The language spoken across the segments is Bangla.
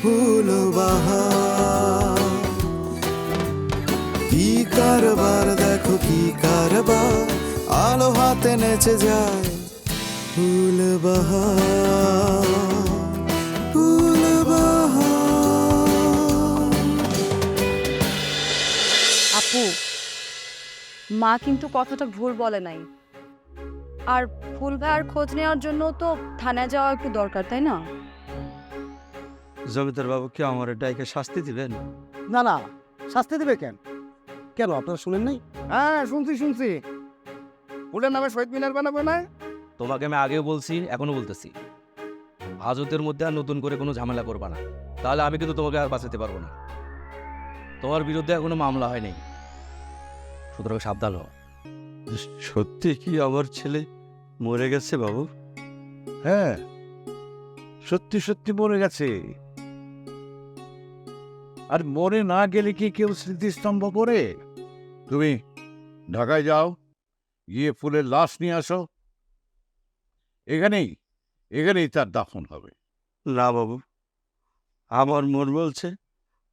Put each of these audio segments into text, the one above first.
ফুল বাহার কি কারবার, দেখো কি কারবার। আলো হাতে নেচে যায় ফুল বাহার আপু, মা কিন্তু কথাটা ভুল বলে নাই। আর ফুল ভাইয়ার খোঁজ নেওয়ার জন্য তো থানায় যাওয়া একটু দরকার, তাই না? জমিদার বাবু কি আমার ডাইকে শাস্তি দিবেন? না না শাস্তি দেবে কেন? কেন আপনারা শুনেন নাই? হ্যাঁ শুনছি শুনছি। ফুলের নামে শহীদ মিনার বানাবে না? তোমাকে আমি আগেও বলছি এখনও বলতেছি। হাজতের মধ্যে আর নতুন করে কোনো ঝামেলা করবা না। তাহলে আমি কিন্তু তোমাকে আর বাঁচাতে পারব না। তোমার বিরুদ্ধে এখনও মামলা হয়নি সুতরাং সাবধান হও। সত্যি কি আমার ছেলে মরে গেছে বাবু? হ্যাঁ সত্যি সত্যি মরে গেছে। আর মরে না গেলে কি কেউ স্মৃতিস্তম্ভ করে তুমি ঢাকায় যাও গিয়ে ফুলের লাশ নিয়ে আসো। এখানেই এখানেই তার দাফন হবে। না বাবু আমার মন বলছে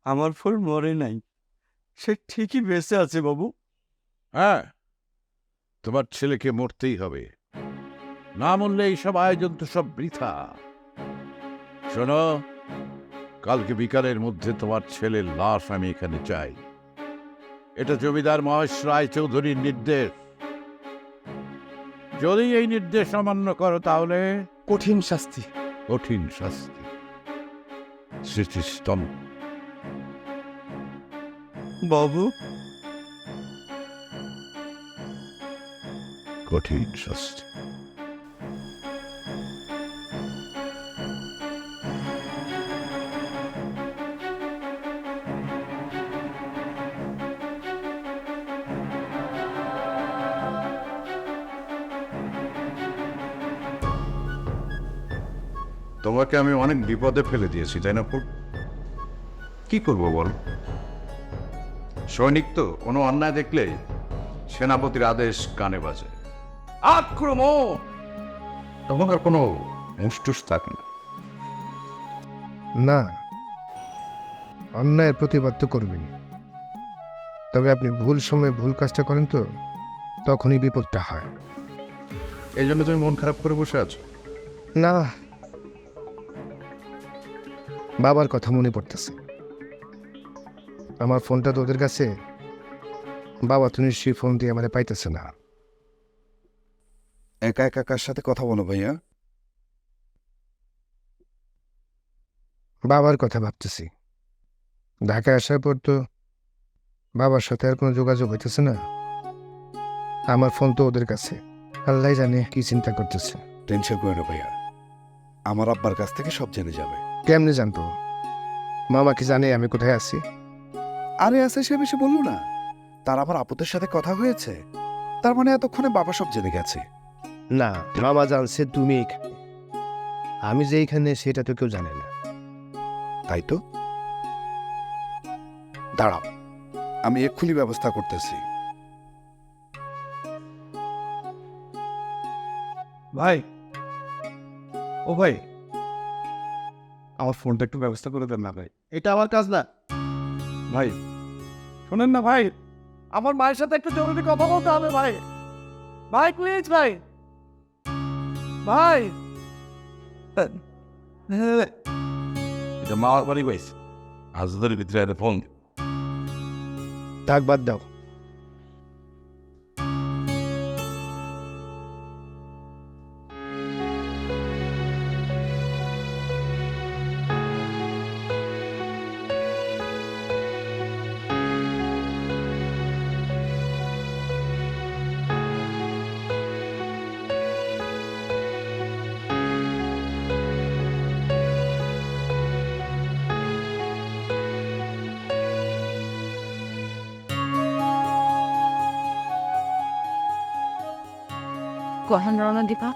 আমার ফুল মরে নাই। সে ঠিকই বেঁচে আছে বাবু। হ্যাঁ তোমার ছেলেকে মরতেই হবে। না মরলে এইসব আয়োজন তো সব বৃথা। শোনো কালকে বিকালের মধ্যে তোমার ছেলের লাশ আমি এখানে চাই। এটা জমিদার মহেশ রায় চৌধুরীর নির্দেশ। যদি এই নির্দেশ অমান্য করো তাহলে কঠিন শাস্তি। কঠিন শাস্তি। স্মৃতিস্তম্ভ বাবু। কঠিন শাস্তি। তোমাকে আমি অনেক বিপদে ফেলে দিয়েছি তাই না কি করব বল? সৈনিক তো কোনো অন্যায় দেখলে সেনাপতির আদেশ কানে বাজে। আক্রমণ! আর কোনো মুষ্টুস থাকে না। না অন্যায়ের প্রতিবাদ তো করবেন তবে আপনি ভুল সময়ে ভুল কাজটা করেন তো তখনই বিপদটা হয়। এই জন্য তুমি মন খারাপ করে বসে আছো? না বাবার কথা মনে পড়তেছে। আমার ফোনটা তো ওদের কাছে। বাবা তো নিশ্চয়ই ফোন দিয়ে আমাদের পাইতেছে না। একা একা কার সাথে কথা বলো ভাইয়া? বাবার কথা ভাবতেছি। ঢাকায় আসার পর তো বাবার সাথে আর কোনো যোগাযোগ হইতেছে না। আমার ফোন তো ওদের কাছে। আল্লাহ জানে কি চিন্তা করতেছে। টেনশন করে না ভাইয়া। আমার আব্বার কাছ থেকে সব জেনে যাবে। কেমনে জানতো? মামা কি জানে আমি কোথায় আছি? আরে আছে সে বেশি বলল না। তার আবার আপুদের সাথে কথা হয়েছে। তার মানে এতক্ষণে বাবা সব জেনে গেছে। না মামা জানছে তুমি এখানে আমি যে এইখানে সেটা তো কেউ জানে না। তাই তো? দাঁড়াও আমি এক্ষুনি ব্যবস্থা করতেছি। ভাই ও ভাই আমার ফোনটা একটু ব্যবস্থা করে দেন না ভাই। এটা আমার কাজ না। ভাই শোনেন না ভাই আমার মায়ের সাথে একটু জরুরি কথা বলতে হবে ভাই। ভাই প্লিজ ভাই। ভাই। এটা মা বাড়ি পাইছে হাজদের ভিতরে একটা ফোন থাক বাদ দাও। কখন রওনা দিবা?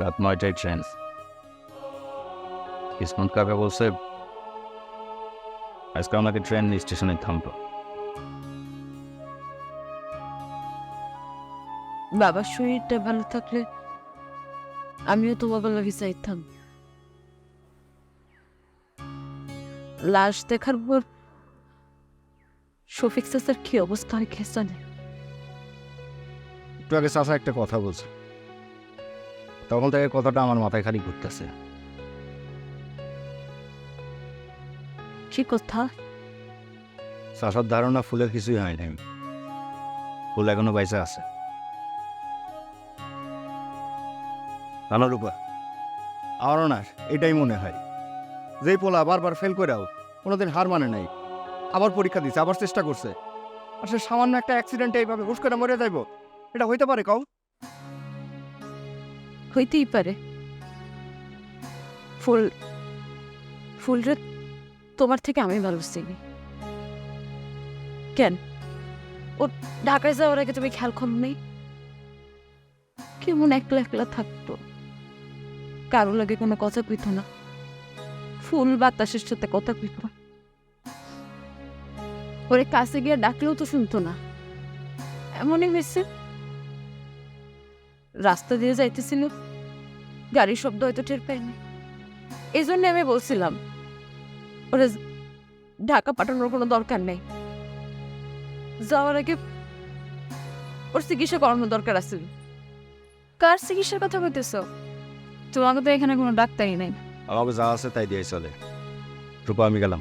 রাত নয়টায় ট্রেন। কিসমত কাকা বলছে আজকে আমাকে ট্রেন স্টেশনে থামতো বাবার শরীরটা ভালো থাকলে আমিও তো বাবার লাগে চাইতাম লাশ দেখার পর শফিক চাচার কি অবস্থা কে জানে একটু আগে চাষা একটা কথা বলছে। তখন থেকে কথাটা আমার মাথায় খালি ঘুরতেছে। কি কথা? চাষার ধারণা ফুলের কিছুই হয় নাই। ফুল এখনও বাইসা আছে। জানো রূপা আমারও না এটাই মনে হয়। যেই পোলা বারবার ফেল করেও কোনোদিন হার মানে নাই। আবার পরীক্ষা দিছে, আবার চেষ্টা করছে। সে সামান্য একটা অ্যাক্সিডেন্টে এইভাবে হুশ করে মরে যাইব, এটা হইতে পারে কও? হইতেই পারে। ফুল, ফুলরে তোমার থেকে আমি ভালো চিনি। কেন? ও ঢাকায় যাওয়ার আগে তুমি খেয়াল করো নেই কেমন একলা একলা থাকতো? কারও লাগে কোনো কথা কইতো না। ফুল বাতাসের সাথে কথা কইতো না। ওরে কাছে গিয়ে ডাকলেও তো শুনতো না। এমনই হয়েছে। রাস্তা দিয়ে যাইতেছিল। গাড়ির শব্দ হয়তো টের পাইনি। এই জন্য আমি বলছিলাম ওরে ঢাকা পাঠানোর কোনো দরকার নেই। যাওয়ার আগে ওর চিকিৎসা করানোর দরকার আছে। কার চিকিৎসার কথা বলতেছ? তোমাকে তো এখানে কোনো ডাক্তারই নেই। আমাকে যা আছে তাই দিয়ে চলে। রূপা আমি গেলাম।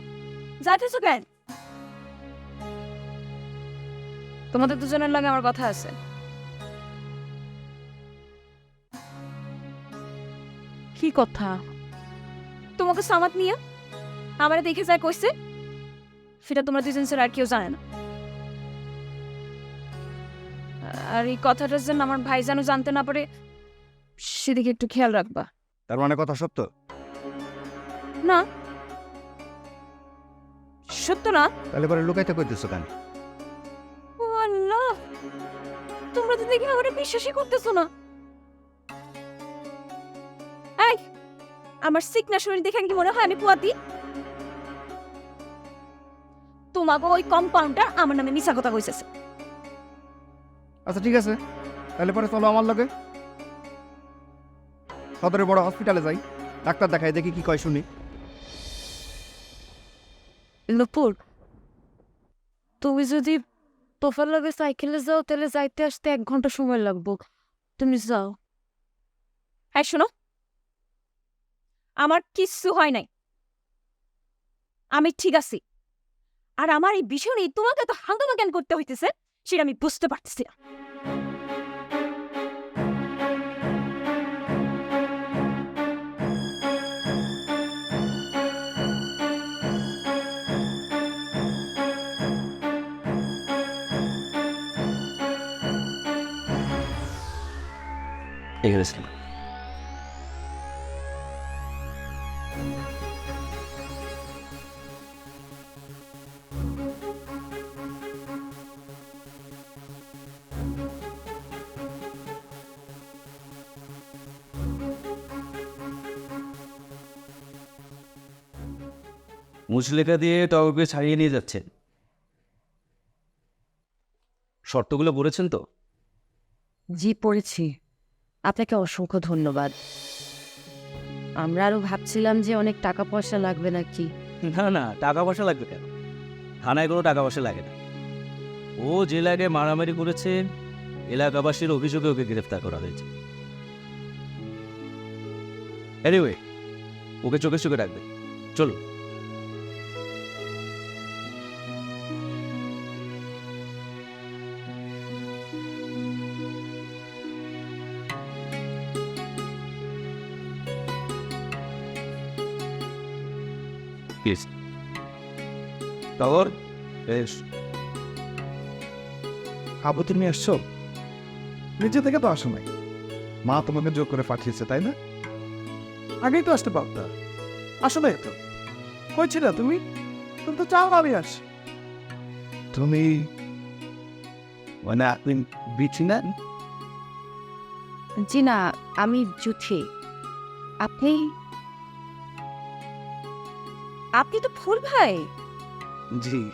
যাইতেছো কেন? তোমাদের দুজনের লাগে আমার কথা আছে। কি কথা? তোমাকে সামাত নিয়ে আমারে দেখে যায় কইছে সেটা তোমরা দুজন আর কেউ জানে না। আর এই কথাটা যেন আমার ভাই যেন জানতে না পারে সেদিকে একটু খেয়াল রাখবা। তার মানে কথা সত্য? না। সত্য না। তাহলে পরে লুকাইতে কইতেছো কেন? তোমরা তো দেখি আমার বিশ্বাসই করতেছো না। এই আমার সিকনা শরীর দেখে কি মনে হয় আমি পুয়াতি তোমাকে ওই কম্পাউন্ডার আমার নামে মিছা কথা কইতেছে আচ্ছা ঠিক আছে। তাহলে পরে চলো আমার লগে। সদরে বড় হসপিটালে যাই। ডাক্তার দেখাই দেখি কি কয় শুনি। নুপুর তুমি যদি তোফার সাইকেলে যাও তাহলে যাইতে আসতে এক ঘণ্টা সময় লাগবো তুমি যাও হ্যাঁ শোনো আমার কিচ্ছু হয় নাই আমি ঠিক আছি আর আমার এই বিষয় নিয়ে তোমাকে তো হাঙ্গামা জ্ঞান করতে হইতেছে সেটা আমি বুঝতে পারতেছি না এখানে ছিলাম। মুচলেখা দিয়ে টগরকে ছাড়িয়ে নিয়ে যাচ্ছেন। শর্তগুলো পড়েছেন তো? জি পড়েছি। আপনাকে অসংখ্য ধন্যবাদ। আমরা আরও ভাবছিলাম যে অনেক টাকা পয়সা লাগবে নাকি? না না টাকা পয়সা লাগবে কেন? থানায় কোনো টাকা পয়সা লাগে না। ও যে লাগে মারামারি করেছে, এলাকাবাসীর অভিযোগে ওকে গ্রেফতার করা হয়েছে। এনিওয়ে ওকে চোখে চোখে রাখবে। চলো টগর বেশ আবু তুমি আসছো? নিজে থেকে তো আসো নাই। মা তোমাকে জোর করে পাঠিয়েছে তাই না? আগেই তো আসতে পারতা। আসলে তো। কই ছিল তুমি? তুমি তো চাও আমি আস। তুমি মানে আপনি বিচি না? জি না আমি জুথি আপনি আপনি তো ফুল ভাই। জি।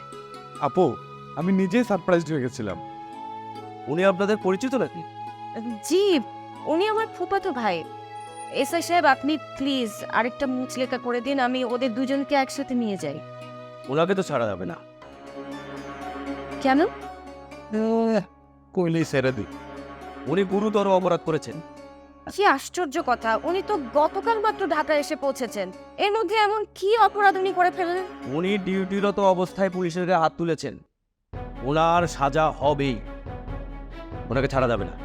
আপু আমি নিজেই সারপ্রাইজড হয়ে গেছিলাম। উনি আপনাদের পরিচিত নাকি? জি উনি আমার ফুপাতো ভাই। এসআই সাহেব আপনি প্লিজ আরেকটা মুচলেকা করে দিন আমি ওদের দুজনকে একসাথে নিয়ে যাই। ওনাকে তো ছাড়া যাবে না। কেন? কইলেই ছেড়ে দিই। উনি গুরুতর অপরাধ করেছেন। কি আশ্চর্য কথা। উনি তো গতকাল মাত্র ঢাকায় এসে পৌঁছেছেন। এর মধ্যে এমন কি অপরাধ উনি করে ফেললেন? উনি ডিউটিরত অবস্থায় পুলিশের গায়ে হাত তুলেছেন। ওনার সাজা হবেই। ওনাকে ছাড়া যাবে না।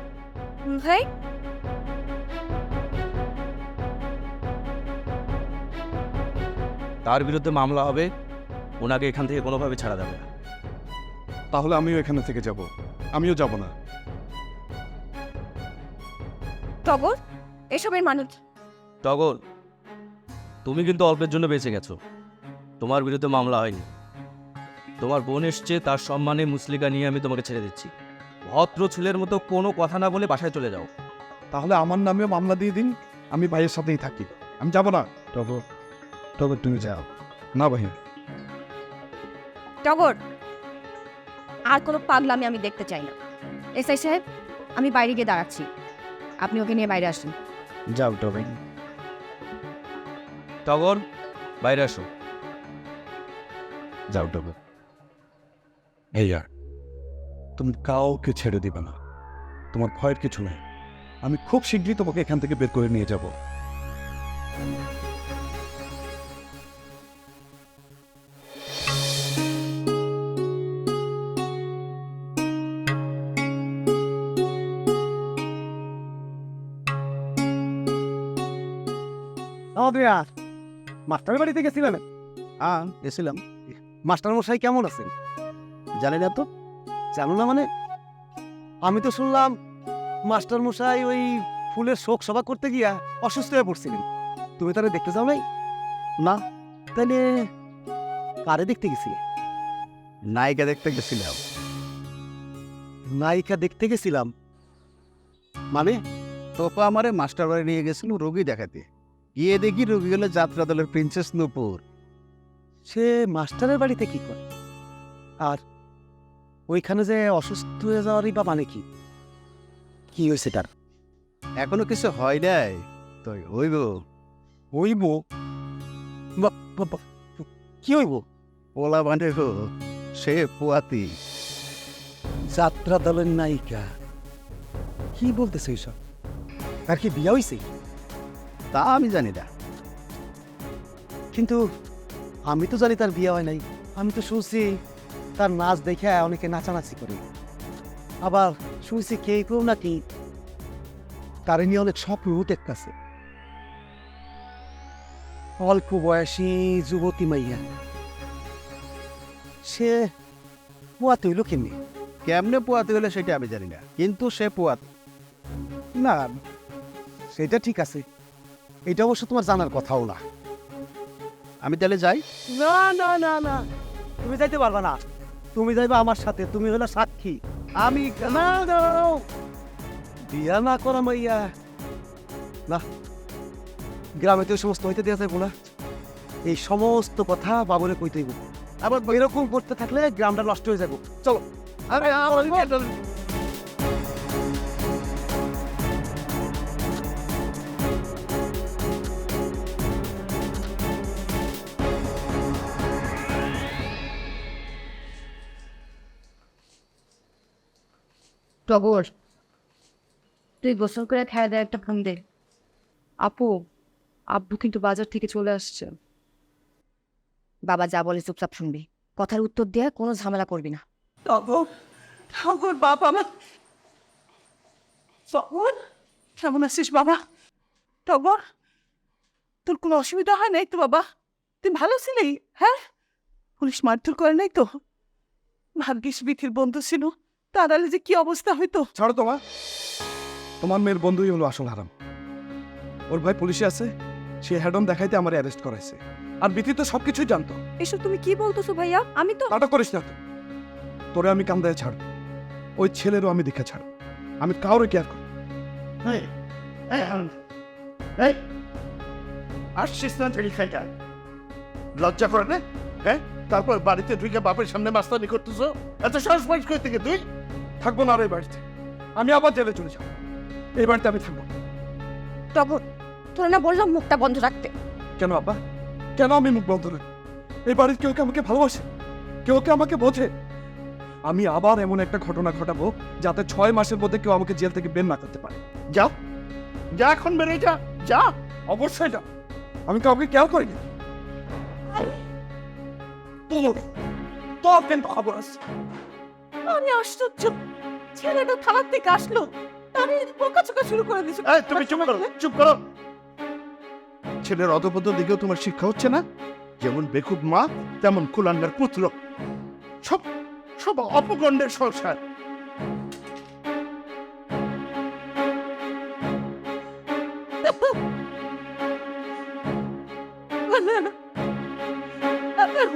ভাই? তার বিরুদ্ধে মামলা হবে ওনাকে এখান থেকে কোনোভাবে ছাড়া যাবে না। তাহলে আমিও এখানে থেকে যাব। আমিও যাব না। টগর এসবের মানুষ। টগর তুমি কিন্তু অল্পের জন্য বেঁচে গেছো। তোমার বিরুদ্ধে মামলা হয়নি। তোমার বোন এসছে তার সম্মানে মুসলিকা নিয়ে আমি তোমাকে ছেড়ে দিচ্ছি। ভদ্র ছেলের মতো কোনো কথা না বলে বাসায় চলে যাও। তাহলে আমার নামেও মামলা দিয়ে দিন আমি ভাইয়ের সাথেই থাকি। আমি যাব না। টগর টগর তুমি যাও। না ভাই টগর আর কোনো পাগলামি আমি দেখতে চাই না। এসআই সাহেব আমি বাইরে গিয়ে দাঁড়াচ্ছি। আপনি ওকে নিয়ে বাইরে আসুন। যাও টবে। টগর বাইরে আসো। যাও টবে। এই আর তুমি কাউকে ছেড়ে দিবে না। তোমার ভয়ের কিছু নেই। আমি খুব শীঘ্রই তোমাকে এখান থেকে বের করে নিয়ে যাব। মাস্টারের বাড়িতে গেছিলেন হ্যাঁ গেছিলাম। মাস্টার মশাই কেমন আছেন? জানি না তো? জানো না মানে? আমি তো শুনলাম মাস্টার মশাই ওই ফুলের শোক সভা করতে গিয়া অসুস্থ হয়ে পড়ছিলেন। তুমি তারা দেখতে যাও নাই? না তাহলে কারে দেখতে গেছিলে? নায়িকা দেখতে গেছিলাম। নায়িকা দেখতে গেছিলাম? মানে? তোপা আমারে মাস্টার বাড়ি নিয়ে গেছিল রোগী দেখাতে। গিয়ে দেখি রোগী হলো যাত্রা দলের প্রিন্সেস নূপুর। সে মাস্টারের বাড়িতে কি করে? আর ওইখানে যে অসুস্থ হয়ে যাওয়ারই বা মানে কি? কি হয়েছে তার? এখনও কিছু হয় নাই? তো হইব হইব কি হইব ওলা মানে হো সে পোয়াতি। যাত্রা দলের নায়িকা। কি বলতেছে এইসব আর কি বিয়া হইছে? তা আমি জানি না। কিন্তু আমি তো জানি তার বিয়ে হয় নাই। আমি তো শুনছি তার নাচ দেখে অনেকে নাচানাচি করে। আবার শুনছি কে কেউ নাকি তার নিয়ে অনেক স্বপ্ন দেখতেছে অল্প বয়সী যুবতী মাইয়া। সে পোয়াতে হইল কেমনি? কেমনে পোয়াতে হইলে সেটা আমি জানি না কিন্তু সে পোয়াত। না সেটা ঠিক আছে। এটা অবশ্য তোমার জানার কথাও না। আমি তাহলে যাই? না না না না। তুমি যাইতে পারবা না। তুমি যাইবা আমার সাথে, তুমি হলো সাক্ষী। আমি না না। বিয়া না করা মাইয়া। না, গ্রামে তো সমস্ত হইতে দেওয়া যাব না। এই সমস্ত কথা বাবুরে কইতে হইব। আবার এরকম করতে থাকলে গ্রামটা নষ্ট হয়ে যাব চলো। আরে। টগর তুই গোসল করে খায় দেয় একটা ফোন দে। আপু আব্বু কিন্তু বাজার থেকে চলে আসছে। বাবা যা বলে চুপচাপ শুনবি। কথার উত্তর দিয়ে কোনো ঝামেলা করবি না। টগর টগর বাবা আমার টগর কেমন আছিস বাবা? টগর তোর কোনো অসুবিধা হয় নাই তো বাবা? তুই ভালো ছিলি হ্যাঁ? পুলিশ মারধর করে নাই তো? ভাগ্যিস বিথির বন্ধু ছিল। তারালে যে কি অবস্থা হইতো? ছাড়ো তোমার তোমার মেয়ের বন্ধুই হলো আসল হারাম। ওর ভাই পুলিশে আছে সে হ্যাডম দেখাইতে আমার অ্যারেস্ট করাইছে। আর বিথি তো সবকিছুই জানতো। এসব তুমি কি বলতেছো ভাইয়া? আমি তো নাটক করিস না তো। তোরে আমি কান্দায় ছাড় ওই ছেলেরও আমি দেখে ছাড় আমি কাউরে কেয়ার করি আসছিস না ঠেলি খাইটা লজ্জা করে না? হ্যাঁ? তারপর বাড়িতে ঢুকে বাপের সামনে মাস্তানি করতেছো? এত সাহস পাইস কই থেকে তুই? থাকব না আর এই বাড়িতে। আমি আবার জেলে চলে যাব। এই বাড়িতে আমি থাকব না। টগর তোর না বললাম মুখটা বন্ধ রাখতে। কেন আব্বা? কেন আমি মুখ বন্ধ রাখি এই বাড়ির কেউ কি আমাকে ভালোবাসে? কেউ কি আমাকে বোঝে? আমি আবার এমন একটা ঘটনা ঘটাবো যাতে ছয় মাসের মধ্যে কেউ আমাকে জেল থেকে বের না করতে পারে। যাও। যা এখন বেরিয়ে যা। যা। অবশ্যই না আমি কাউকে কেউ করিনি তোর তোর কিন্তু খবর আছে। আমি আশ্চর্য। ছেলেটা থানার থেকে আসলো। আমি বোকা চোকা শুরু করে দিছি এই তুমি চুপ করো চুপ করো। ছেলের অধপদ দিকেও তোমার শিক্ষা হচ্ছে না? যেমন বেকুব মা তেমন কুলাঙ্গার পুত্র। সব সব অপগণ্ডের সংসার। না।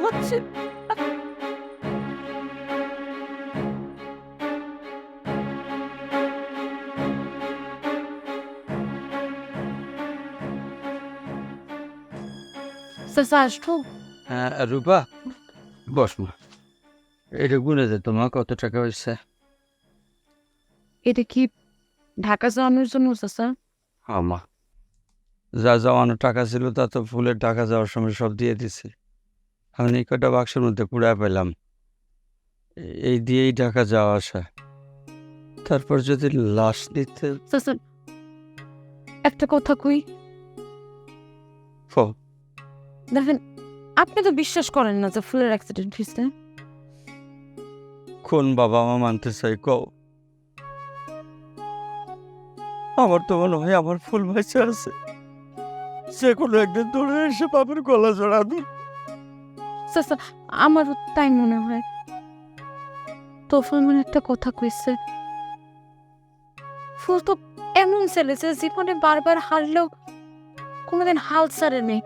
হচ্ছে চাচা আসব হ্যাঁ রূপা বস মা এটা গুনে দে তোমার কত টাকা হয়েছে এটা কি ঢাকা যাওয়ানোর জন্য চাচা আমা যা টাকা ছিল তা তো ফুলের টাকা যাওয়ার সময় সব দিয়ে দিছি আমি এই কটা বাক্সের মধ্যে কুড়ায় পেলাম এই দিয়েই টাকা যাওয়া আসা তারপর যদি লাশ নিতে একটা কথা কই ফো, দেখেন আপনি তো বিশ্বাস করেন না যে ফুলের অ্যাক্সিডেন্ট হয়েছে। কোন বাবা মা মানতে চাই কও? আমার তো মনে হয় আমার ফুল বেঁচে আছে। সে কোনো একদিন দৌড়ে এসে বাপের গলা জড়াবে চাচা আমারও তাই মনে হয়। তোফাল মানে একটা কথা কইছে ফুল তো এমন ছেলে যে জীবনে বারবার হারলেও কোনোদিন হাল ছাড়ে নেই।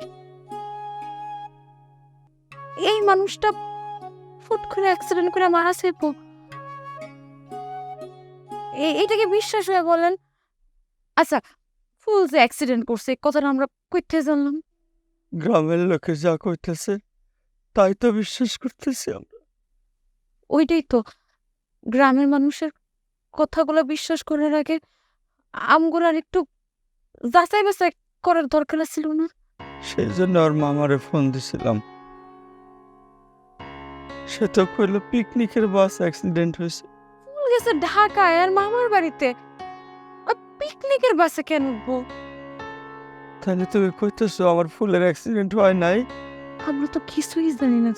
এই মানুষটা ফুট করে অ্যাক্সিডেন্ট করে মারা সেপো এটাকে বিশ্বাস হয়ে বলেন। আচ্ছা ফুল যে অ্যাক্সিডেন্ট করছে কথাটা আমরা কইতে জানলাম। গ্রামের লোকে যা কইতেছে তাই তো বিশ্বাস করতেছি আমরা। ওইটাই তো। গ্রামের মানুষের কথাগুলো বিশ্বাস করার আগে আমগুলো আর একটু যাচাই বাছাই করার দরকার ছিল না? সেই জন্য ওর মামারে ফোন দিছিলাম। সে তো কইলো পিকনিকের বাস অ্যাক্সিডেন্ট হয়েছে। ফুল গেছে ঢাকায় আর মামার বাড়িতে। পিকনিকের বাসে কেন উঠবো? তাহলে তুমি কইতেছো আমার ফুলের অ্যাক্সিডেন্ট হয় নাই? আমরা তো কিছুই জানি না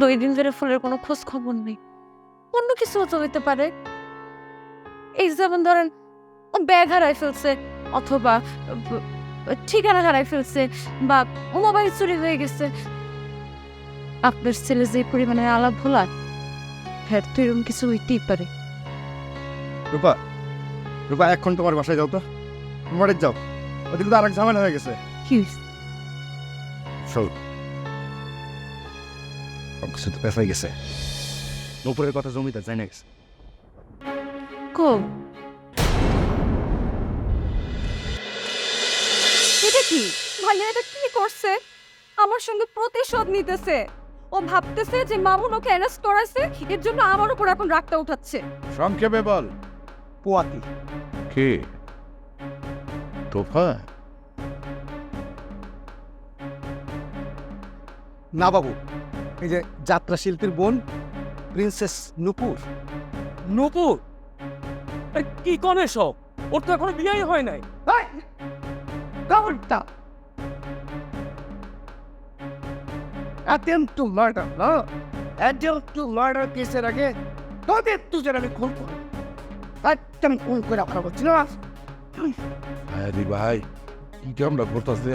দুই দিন ধরে ফুলের কোনো খোঁজ খবর নেই। অন্য কিছু হতে হইতে পারে। এই যেমন ধরেন ও ব্যাগ হারাই ফেলছে অথবা ঠিকানা হারাই ফেলছে বা মোবাইল চুরি হয়ে গেছে। আপনার ছেলে যে পরিমাণে আলাপ ভোলা হ্যাঁ তো এরকম কিছু হইতেই পারে। রূপা রূপা এখন তোমার বাসায় যাও তো। তোমার যাও। ওদিকে তো আরেক ঝামেলা হয়ে গেছে। কি হইছে? শোন। কিছু তো গেছে। উপরের কথা জমিতে জানা গেছে। কো? এটা কি? ভাইয়া এটা কি করছে? আমার সঙ্গে প্রতিশোধ নিতেছে। ও ভাবতেছে যে মামুন ওকে অ্যারেস্ট করাছে এর জন্য আমার উপর এখন রাগটা উঠাচ্ছে। সংক্ষেপে বল। পোয়াতি। কে? তোফা? না বাবু এই যে যাত্রা শিল্পীর বোন প্রিন্সেস নুপুর। নূপুর? এ, কি কনে সব? ওর তো এখনও বিয়েই হয় নাই। কাউন্টা অ্যাটেম্প টু মার্ডার না অ্যাটেম্প টু মার্ডার কেসের আগে তোদের তুজের আমি খুন করব একদম খুন করে আপনার বলছি না ভাই কি আমরা করতেছি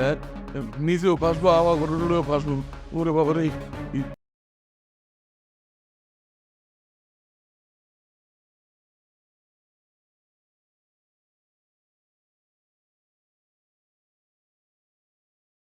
নিজেও ফাঁসবো আমার ঘরে ফাঁসবো ওরে বাবা রে